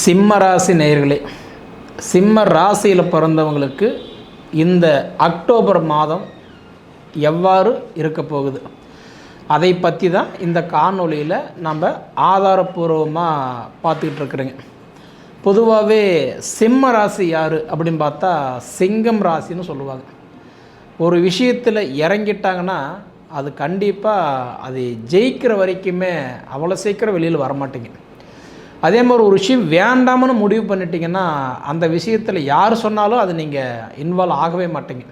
சிம்ம ராசி நேயர்களே சிம்ம ராசியில் பிறந்தவங்களுக்கு இந்த அக்டோபர் மாதம் எவ்வாறு இருக்க போகுது? அதை பற்றி தான் இந்த காணொலியில் நம்ம ஆதாரப்பூர்வமாக பார்த்துக்கிட்டு இருக்கிறேங்க. பொதுவாகவே சிம்ம ராசி யார் அப்படின்னு பார்த்தா சிங்கம் ராசின்னு சொல்லுவாங்க. ஒரு விஷயத்தில் இறங்கிட்டாங்கன்னா அது கண்டிப்பாக அது ஜெயிக்கிற வரைக்குமே அவ்வளோ சீக்கிரம் வெளியில் வரமாட்டேங்க அதே மாதிரி ஒரு விஷயம் வேண்டாம்னு முடிவு பண்ணிட்டீங்கன்னா அந்த விஷயத்தில் யார் சொன்னாலும் அது நீங்கள் இன்வால்வ் ஆகவே மாட்டீங்க.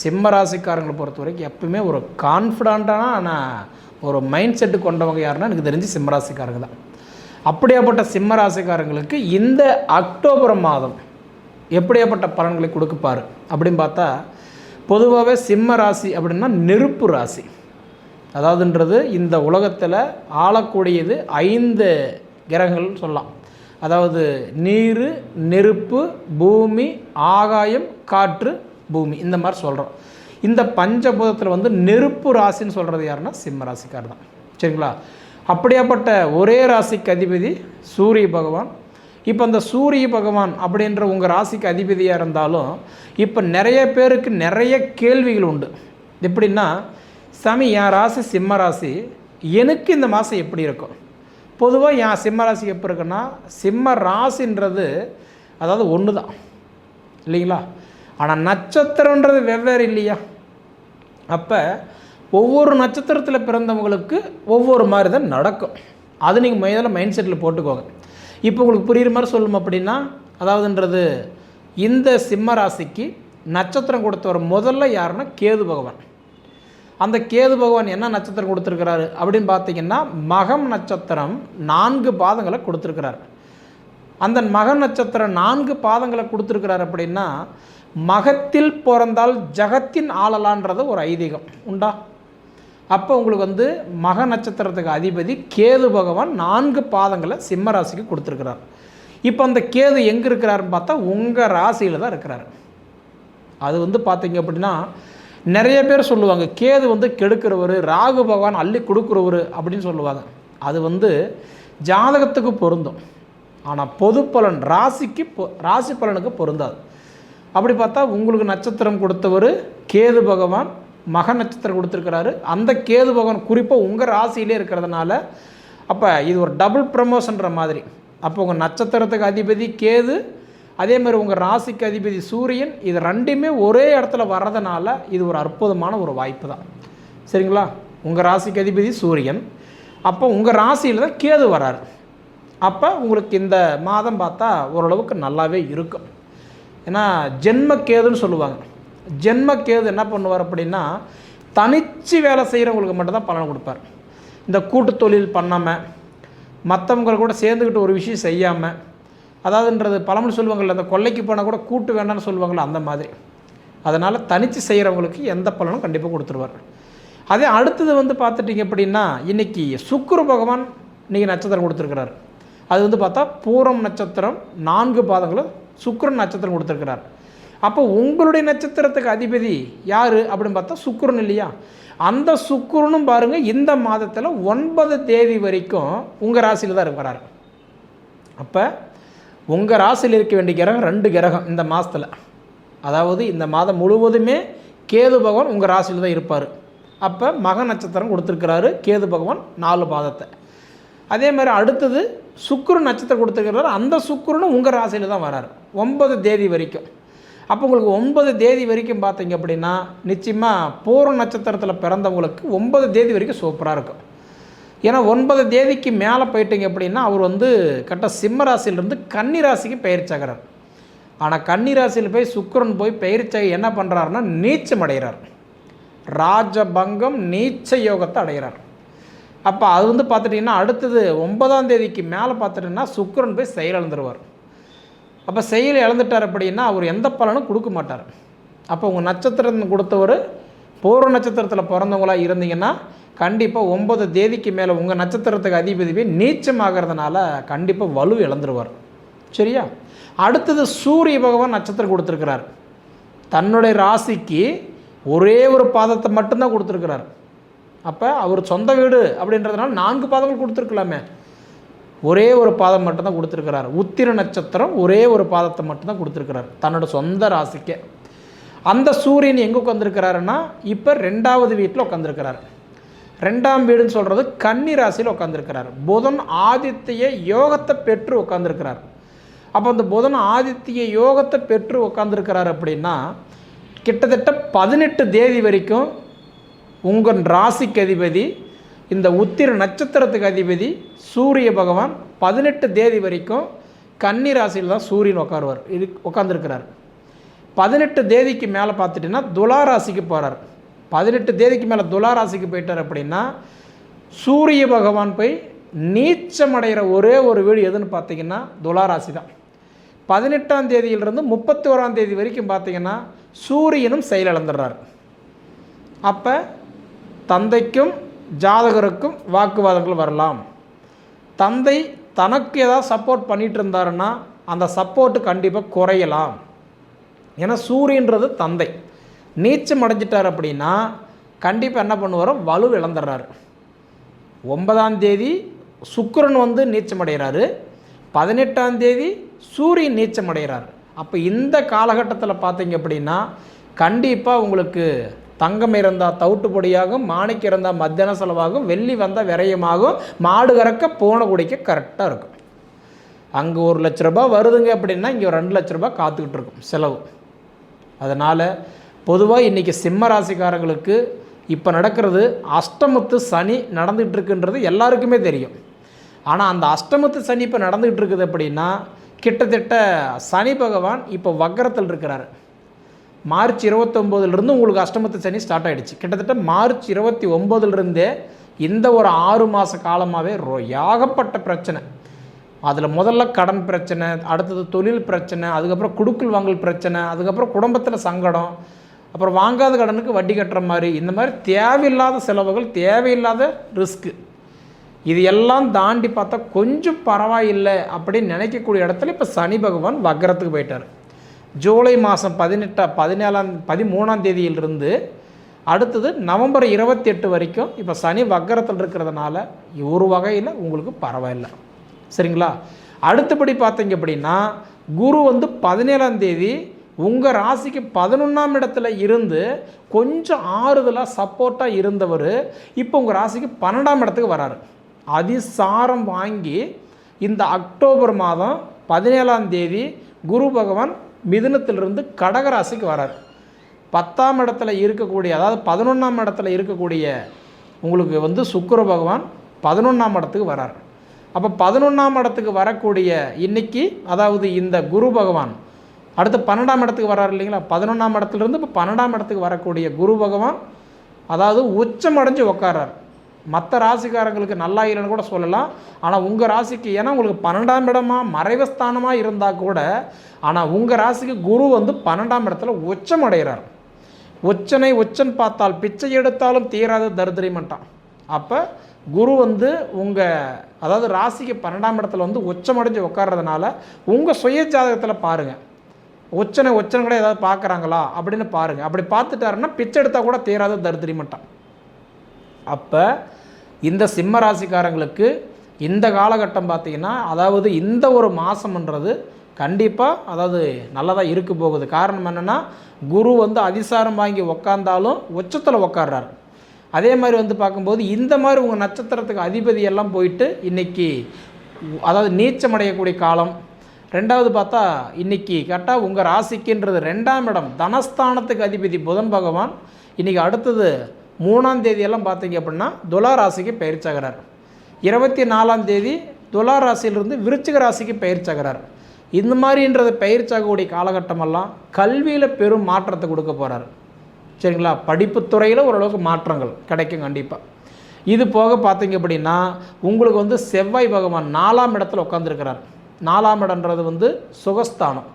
சிம்ம ராசிக்காரங்களை பொறுத்த வரைக்கும் எப்பவுமே ஒரு கான்ஃபிடண்ட்டான ஆனால் ஒரு மைண்ட் செட்டு கொண்டவங்க யாருன்னா எனக்கு தெரிஞ்சு சிம்ம ராசிக்காரங்க தான். அப்படியாப்பட்ட சிம்ம ராசிக்காரங்களுக்கு இந்த அக்டோபர் மாதம் எப்படியாப்பட்ட பலன்களை கொடுக்குப்பார் அப்படின்னு பார்த்தா பொதுவாகவே சிம்ம ராசி அப்படின்னா நெருப்பு ராசி. அதாவதுன்றது இந்த உலகத்தில் ஆளக்கூடியது ஐந்து கிரகங்கள்னு சொல்லலாம். அதாவது நீர் நெருப்பு பூமி ஆகாயம் காற்று பூமி. இந்த மாதிரி சொல்கிறோம் இந்த பஞ்சபூதத்தில் வந்து நெருப்பு ராசின்னு சொல்கிறது யாருன்னா சிம்ம ராசிக்கார் தான். சரிங்களா? அப்படியாப்பட்ட ஒரே ராசிக்கு அதிபதி சூரிய பகவான். இப்போ அந்த சூரிய பகவான் அப்படின்ற உங்கள் ராசிக்கு அதிபதியாக இருந்தாலும் இப்போ நிறைய பேருக்கு நிறைய கேள்விகள் உண்டு. எப்படின்னா சாமி என் ராசி சிம்ம ராசி எனக்கு இந்த மாதம் எப்படி இருக்கும்? பொதுவாக என் சிம்ம ராசி எப்போ இருக்குன்னா சிம்ம ராசின்றது அதாவது ஒன்று தான் இல்லைங்களா? ஆனால் நட்சத்திரன்றது வெவ்வேறு இல்லையா? அப்போ ஒவ்வொரு நட்சத்திரத்தில் பிறந்தவங்களுக்கு ஒவ்வொரு மாதிரி தான் நடக்கும். அது நீங்கள் முதல்ல மைண்ட் செட்டில் போட்டுக்கோங்க. இப்போ உங்களுக்கு புரியுற மாதிரி சொல்லணும் அப்படின்னா அதாவதுன்றது இந்த சிம்ம ராசிக்கு நட்சத்திரம் கொடுத்தவர் முதல்ல யாருன்னா கேது பகவான். அந்த கேது பகவான் என்ன நட்சத்திரம் கொடுத்துருக்கிறாரு அப்படின்னு பார்த்தீங்கன்னா மகம் நட்சத்திரம் நான்கு பாதங்களை கொடுத்துருக்கிறார். அந்த மக நட்சத்திரம் நான்கு பாதங்களை கொடுத்துருக்கிறார் அப்படின்னா மகத்தில் பிறந்தால் ஜகத்தின் ஆளலான்றது ஒரு ஐதீகம். உண்டா? அப்போ உங்களுக்கு வந்து மக நட்சத்திரத்துக்கு அதிபதி கேது பகவான் நான்கு பாதங்களை சிம்ம ராசிக்கு கொடுத்துருக்கிறார். இப்போ அந்த கேது எங்கே இருக்கிறாருன்னு பார்த்தா உங்கள் ராசியில் தான் இருக்கிறாரு. அது வந்து பார்த்தீங்க அப்படின்னா நிறைய பேர் சொல்லுவாங்க கேது வந்து கெடுக்கிறவர் ராகு பகவான் அள்ளி கொடுக்குறவர் அப்படின்னு சொல்லுவாங்க. அது வந்து ஜாதகத்துக்கு பொருந்தும். ஆனால் பொது பலன் ராசிக்கு பொ- ராசி பலனுக்கு பொருந்தாது. அப்படி பார்த்தா உங்களுக்கு நட்சத்திரம் கொடுத்தவர் கேது பகவான் மக நட்சத்திரம் கொடுத்துருக்கிறாரு. அந்த கேது பகவான் குறிப்பாக உங்கள் ராசியிலே இருக்கிறதுனால அப்போ இது ஒரு டபுள் ப்ரமோஷன்ற மாதிரி. அப்போ உங்கள் நட்சத்திரத்துக்கு அதிபதி கேது அதே மாதிரி உங்கள் ராசிக்கு அதிபதி சூரியன் இது ரெண்டுமே ஒரே இடத்துல வர்றதுனால இது ஒரு அற்புதமான ஒரு வாய்ப்பு தான். சரிங்களா? உங்கள் ராசிக்கு அதிபதி சூரியன். அப்போ உங்கள் ராசியில் தான் கேது வராரு அப்போ உங்களுக்கு இந்த மாதம் பார்த்தா ஓரளவுக்கு நல்லாவே இருக்கும். ஏன்னா ஜென்ம கேதுன்னு சொல்லுவாங்க. ஜென்ம கேது என்ன பண்ணுவார் அப்படின்னா தனிச்சு வேலை செய்கிறவங்களுக்கு மட்டும்தான் பலன் கொடுப்பார். இந்த கூட்டு தொழில் பண்ணாமல் மற்றவங்க கூட சேர்ந்துக்கிட்டு ஒரு விஷயம் செய்யாமல் அதாவதுன்றது பழமொழி சொல்லுவாங்கள்ல அந்த கொல்லைக்கு போனால் கூட கூட்டு வேண்டாம்னு சொல்லுவாங்கள்ல அந்த மாதிரி. அதனால் தனித்து செய்கிறவங்களுக்கு எந்த பலனும் கண்டிப்பாக கொடுத்துருவார். அதே அடுத்தது வந்து பார்த்துட்டிங்க அப்படின்னா இன்றைக்கி சுக்குரு பகவான் இன்றைக்கி நட்சத்திரம் கொடுத்துருக்கிறார். அது வந்து பார்த்தா பூரம் நட்சத்திரம் நான்கு பாதங்களும் சுக்கரன் நட்சத்திரம் கொடுத்துருக்கிறார். அப்போ உங்களுடைய நட்சத்திரத்துக்கு அதிபதி யார் அப்படின்னு பார்த்தா சுக்கிரன் இல்லையா? அந்த சுக்கிரனும் பாருங்கள் இந்த மாதத்தில் ஒன்பது தேதி வரைக்கும் உங்கள் ராசியில் தான் இருக்கிறார் அப்போ உங்கள் ராசியில் இருக்க வேண்டிய கிரகம் ரெண்டு கிரகம் இந்த மாதத்தில் அதாவது இந்த மாதம் முழுவதுமே கேது பகவான் உங்கள் ராசியில் தான் இருப்பார். அப்போ மக நட்சத்திரம் கொடுத்துருக்கிறாரு கேது பகவான் நாலு பாதத்தை. அதே மாதிரி அடுத்தது சுக்குரு நட்சத்திரம் கொடுத்துருக்கிறாரு அந்த சுக்குருன்னு உங்கள் ராசியில் தான் வராரு. ஒன்பது தேதி வரைக்கும். அப்போ உங்களுக்கு ஒன்பது தேதி வரைக்கும் பார்த்தீங்க அப்படின்னா நிச்சயமாக பூர்வ நட்சத்திரத்தில் பிறந்தவங்களுக்கு ஒன்பது தேதி வரைக்கும் சூப்பராக இருக்கும். ஏன்னா ஒன்பது தேதிக்கு மேலே போயிட்டீங்க அப்படின்னா அவர் வந்து கரெக்டாக சிம்ம ராசியிலிருந்து கன்னி ராசிக்கு பயிற்சியாகிறார். ஆனால் கன்னி ராசியில் போய் சுக்கரன் போய் பயிற்சியாக என்ன பண்ணுறாருன்னா நீச்சம் அடைகிறார். ராஜபங்கம் நீச்ச யோகத்தை அடைகிறார். அப்போ அது வந்து பார்த்துட்டிங்கன்னா அடுத்தது ஒன்பதாம் தேதிக்கு மேலே பார்த்துட்டிங்கன்னா சுக்கிரன் போய் செயல் இழந்துருவார். அப்போ செயல் இழந்துட்டார் அப்படின்னா அவர் எந்த பலனும் கொடுக்க மாட்டார். அப்போ உங்கள் நட்சத்திரம் கொடுத்தவர் பூர்வ நட்சத்திரத்தில் பிறந்தவங்களாக இருந்தீங்கன்னா கண்டிப்பாக ஒன்பது தேதிக்கு மேலே உங்கள் நட்சத்திரத்துக்கு அதிபதிவே நீச்சம் ஆகிறதுனால கண்டிப்பாக வலு இழந்துருவார். சரியா? அடுத்தது சூரிய பகவான் நட்சத்திரம் கொடுத்துருக்கிறார். தன்னுடைய ராசிக்கு ஒரே ஒரு பாதத்தை மட்டும்தான் கொடுத்துருக்கிறார். அப்போ அவர் சொந்த வீடு அப்படின்றதுனால நான்கு பாதங்கள் கொடுத்துருக்கலாமே. ஒரே ஒரு பாதம் மட்டும்தான் கொடுத்துருக்கிறார். உத்திர நட்சத்திரம் ஒரே ஒரு பாதத்தை மட்டும்தான் கொடுத்துருக்கிறார். தன்னோட சொந்த ராசிக்கே. அந்த சூரியன் எங்கே உட்காந்துருக்கிறாருன்னா இப்போ ரெண்டாவது வீட்டில் உட்காந்துருக்கிறார் ரெண்டாம் வீடுன்னு சொல்கிறது கன்னி ராசியில் உட்காந்துருக்கிறார் புதன் ஆதித்திய யோகத்தை பெற்று உட்காந்துருக்கிறார் அப்போ அந்த புதன் ஆதித்திய யோகத்தை பெற்று உட்காந்துருக்கிறார் அப்படின்னா கிட்டத்தட்ட பதினெட்டு தேதி வரைக்கும் உங்கள் ராசிக்கு அதிபதி இந்த உத்திர நட்சத்திரத்துக்கு அதிபதி சூரிய பகவான் பதினெட்டு தேதி வரைக்கும் கன்னி ராசியில் தான் சூரியன் உட்காருவார். இது உட்காந்துருக்கிறார் பதினெட்டு தேதிக்கு மேலே பார்த்துட்டிங்கன்னா துலா ராசிக்கு போகிறார் பதினெட்டு தேதிக்கு மேலே துலா ராசிக்கு போயிட்டார் அப்படின்னா சூரிய பகவான் போய் நீச்சமடைகிற ஒரே ஒரு வீடு எதுன்னு பார்த்தீங்கன்னா துலா ராசி தான் பதினெட்டாம் தேதியிலிருந்து முப்பத்தி ஓராம் தேதி வரைக்கும் பார்த்தீங்கன்னா சூரியனும் செயலிழந்துடுறார் அப்போ தந்தைக்கும் ஜாதகருக்கும் வாக்குவாதங்கள் வரலாம். தந்தை தனக்கு ஏதாவது சப்போர்ட் பண்ணிகிட்டு இருந்தாருன்னா அந்த சப்போர்ட்டு கண்டிப்பாக குறையலாம். ஏன்னா சூரியன்றது தந்தை. நீச்சம் அடைஞ்சிட்டார் அப்படின்னா கண்டிப்பாக என்ன பண்ணுவாரோ வலு இழந்துடுறாரு. ஒன்பதாம் தேதி சுக்கரன் வந்து நீச்சம் அடைகிறாரு. பதினெட்டாம் தேதி சூரியன் நீச்சம் அடைகிறார். அப்போ இந்த காலகட்டத்தில் பார்த்தீங்க அப்படின்னா கண்டிப்பாக உங்களுக்கு தங்கம் இருந்தால் தவிட்டு பொடியாகும் மாணிக்கம் இருந்தால் மத்தியான செலவாகும் வெள்ளி வந்தால் விரயமாகும் மாடு கறக்க போன குடிக்க கரெக்டாக இருக்கும். அங்கே ஒரு லட்ச ரூபா வருதுங்க அப்படின்னா இங்கே ஒரு ரெண்டு லட்ச ரூபா காத்துக்கிட்டு இருக்கும் செலவு. அதனால் பொதுவாக இன்றைக்கி சிம்ம ராசிக்காரங்களுக்கு இப்போ நடக்கிறது அஷ்டமத்து சனி நடந்துகிட்டு இருக்குன்றது எல்லாருக்குமே தெரியும். ஆனால் அந்த அஷ்டமத்து சனி இப்போ நடந்துகிட்டு இருக்குது அப்படின்னா கிட்டத்தட்ட சனி பகவான் இப்போ வக்கரத்தில் இருக்கிறார். மார்ச் இருபத்தொம்போதுலேருந்து உங்களுக்கு அஷ்டமத்து சனி ஸ்டார்ட் ஆகிடுச்சு கிட்டத்தட்ட மார்ச் இருபத்தி ஒம்போதுலேருந்தே இந்த ஒரு ஆறு மாத காலமாகவே ரொ ஏகப்பட்ட பிரச்சனை. அதில் முதல்ல கடன் பிரச்சனை அடுத்தது தொழில் பிரச்சனை அதுக்கப்புறம் குடுக்கல் வாங்கல் பிரச்சனை அதுக்கப்புறம் குடும்பத்தில் சங்கடம் அப்புறம் வாங்காத கடனுக்கு வட்டி கட்டுற மாதிரி இந்த மாதிரி தேவையில்லாத செலவுகள் தேவையில்லாத ரிஸ்க்கு இது எல்லாம் தாண்டி பார்த்தா கொஞ்சம் பரவாயில்லை அப்படின்னு நினைக்கக்கூடிய இடத்துல இப்போ சனி பகவான் வக்கரத்துக்கு போயிட்டார். ஜூலை மாதம் பதினெட்டா பதினேழாம் பதிமூணாம் தேதியிலிருந்து அடுத்தது நவம்பர் இருபத்தி எட்டு வரைக்கும் இப்போ சனி வக்கரத்தில் இருக்கிறதுனால ஒரு வகையில் உங்களுக்கு பரவாயில்லை. சரிங்களா? அடுத்தபடி பார்த்தீங்க அப்படின்னா குரு வந்து பதினேழாம் தேதி உங்கள் ராசிக்கு பதினொன்றாம் இடத்துல இருந்து கொஞ்சம் ஆறுதலாக சப்போர்ட்டாக இருந்தவர் இப்போ உங்கள் ராசிக்கு பன்னெண்டாம் இடத்துக்கு வராரு. அதிசாரம் வாங்கி இந்த அக்டோபர் மாதம் பதினேழாம் தேதி குரு பகவான் மிதுனத்திலிருந்து கடகராசிக்கு வரார். பத்தாம் இடத்துல இருக்கக்கூடிய அதாவது பதினொன்றாம் இடத்துல இருக்கக்கூடிய உங்களுக்கு வந்து சுக்கர பகவான் பதினொன்றாம் இடத்துக்கு வரார். அப்போ பதினொன்றாம் இடத்துக்கு வரக்கூடிய இன்னைக்கு அதாவது இந்த குரு பகவான். அடுத்து பன்னெண்டாம் இடத்துக்கு வர்றாரு இல்லைங்களா? பதினொன்றாம் இடத்துலேருந்து இப்போ பன்னெண்டாம் இடத்துக்கு வரக்கூடிய குரு பகவான் அதாவது உச்சம் அடைஞ்சு உட்காரார் மற்ற ராசிக்காரங்களுக்கு நல்லா இல்லைன்னு கூட சொல்லலாம். ஆனால் உங்கள் ராசிக்கு ஏன்னா உங்களுக்கு பன்னெண்டாம் இடமா மறைவஸ்தானமாக இருந்தால் கூட ஆனால் உங்கள் ராசிக்கு குரு வந்து பன்னெண்டாம் இடத்துல உச்சம் அடைகிறார் ஒச்சனை ஒச்சன் பார்த்தால் பிச்சை எடுத்தாலும் தீராத தரித்திரமட்டான் அப்போ குரு வந்து உங்கள் அதாவது ராசிக்கு பன்னெண்டாம் இடத்துல வந்து உச்சமடைஞ்சு உட்கார்றதுனால உங்கள் சுய ஜாதகத்தில் பாருங்கள் உச்சனை உச்சனை கூட ஏதாவது பார்க்குறாங்களா அப்படின்னு பாருங்கள் அப்படி பார்த்துட்டாருன்னா பிச்சை எடுத்தால் கூட தீராத மட்டும். அப்போ இந்த சிம்ம ராசிக்காரங்களுக்கு இந்த காலகட்டம் பார்த்திங்கன்னா அதாவது இந்த ஒரு மாதம்ன்றது கண்டிப்பாக அதாவது நல்லதாக இருக்க போகுது. காரணம் என்னென்னா குரு வந்து அதிசாரம் வாங்கி உக்காந்தாலும் உச்சத்தில் உக்காடுறாரு அதே மாதிரி வந்து பார்க்கும்போது இந்த மாதிரி உங்கள் நட்சத்திரத்துக்கு அதிபதியெல்லாம் போயிட்டு இன்றைக்கி அதாவது நீச்சம் அடையக்கூடிய காலம். ரெண்டாவது பார்த்தா இன்றைக்கி கரெக்டாக உங்கள் ராசிக்குன்றது ரெண்டாம் இடம். தனஸ்தானத்துக்கு அதிபதி புதன் பகவான். இன்றைக்கி அடுத்தது மூணாம் தேதியெல்லாம் பார்த்தீங்க அப்படின்னா துலா ராசிக்கு பயிற்சாகிறார் இருபத்தி நாலாம் தேதி துலா ராசியிலிருந்து விருச்சிக ராசிக்கு பயிற்சாகிறார் இந்த மாதிரின்றது பயிற்சாகக்கூடிய காலகட்டமெல்லாம் கல்வியில் பெரும் மாற்றத்தை கொடுக்க போகிறார் சரிங்களா? படிப்புத்துறையில் ஓரளவுக்கு மாற்றங்கள் கிடைக்கும் கண்டிப்பாக இது போக பார்த்தீங்க அப்படின்னா உங்களுக்கு வந்து செவ்வாய் பகவான் நாலாம் இடத்துல உட்காந்துருக்கிறார் நாலாம் இடன்றது வந்து சுகஸ்தானம்.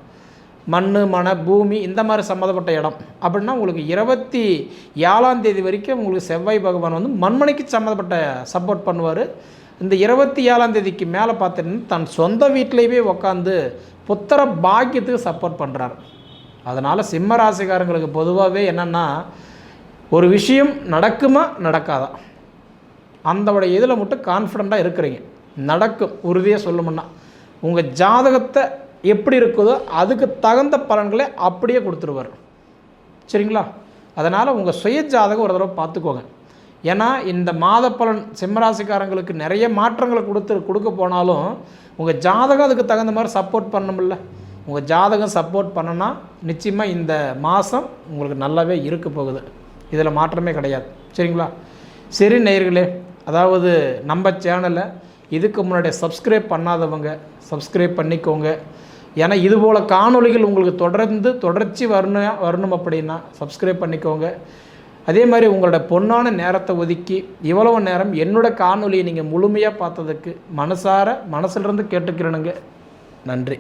மண் மன பூமி இந்த மாதிரி சம்மந்தப்பட்ட இடம். அப்படின்னா உங்களுக்கு இருபத்தி ஏழாம் தேதி வரைக்கும் உங்களுக்கு செவ்வாய் பகவான் வந்து மண்மனைக்கு சம்மந்தப்பட்ட சப்போர்ட் பண்ணுவார். இந்த இருபத்தி ஏழாம் தேதிக்கு மேலே பார்த்தீங்கன்னா தன் சொந்த வீட்டிலேயே உட்காந்து புத்திர பாக்கியத்துக்கு சப்போர்ட் பண்ணுறாரு அதனால் சிம்ம ராசிக்காரங்களுக்கு பொதுவாகவே என்னென்னா ஒரு விஷயம் நடக்குமா நடக்காதா? அந்த இதில் மட்டும் கான்ஃபிடண்ட்டாக இருக்கிறீங்க. நடக்கும் உறுதியாக சொல்லணும்னா. உங்கள் ஜாதகத்தை எப்படி இருக்குதோ அதுக்கு தகுந்த பலன்களை அப்படியே கொடுத்துருவார். சரிங்களா? அதனால் உங்கள் சுய ஜாதகம் ஒரு தடவை பார்த்துக்கோங்க. ஏன்னா இந்த மாத பலன் சிம்மராசிக்காரங்களுக்கு நிறைய மாற்றங்களை கொடுத்து கொடுக்க போனாலும் உங்கள் ஜாதகம் அதுக்கு தகுந்த மாதிரி சப்போர்ட் பண்ணணும்ல. உங்கள் ஜாதகம் சப்போர்ட் பண்ணனா நிச்சயமாக இந்த மாதம் உங்களுக்கு நல்லாவே இருக்க போகுது. இதில் மாற்றமே கிடையாது. சரிங்களா? சரி நேயர்களே அதாவது நம்ம சேனலை இதுக்கு முன்னாடி சப்ஸ்கிரைப் பண்ணாதவங்க சப்ஸ்கிரைப் பண்ணிக்கோங்க. ஏன்னா இதுபோல் காணொலிகள் உங்களுக்கு தொடர்ந்து தொடர்ச்சி வரணும் வரணும் அப்படின்னா சப்ஸ்கிரைப் பண்ணிக்கோங்க. அதே மாதிரி உங்களோட பொன்னான நேரத்தை ஒதுக்கி இவ்வளவு நேரம் என்னோட காணொலியை நீங்கள் முழுமையாக பார்த்ததுக்கு மனசார மனசுலேருந்து கேட்டுக்கிறேனுங்க. நன்றி.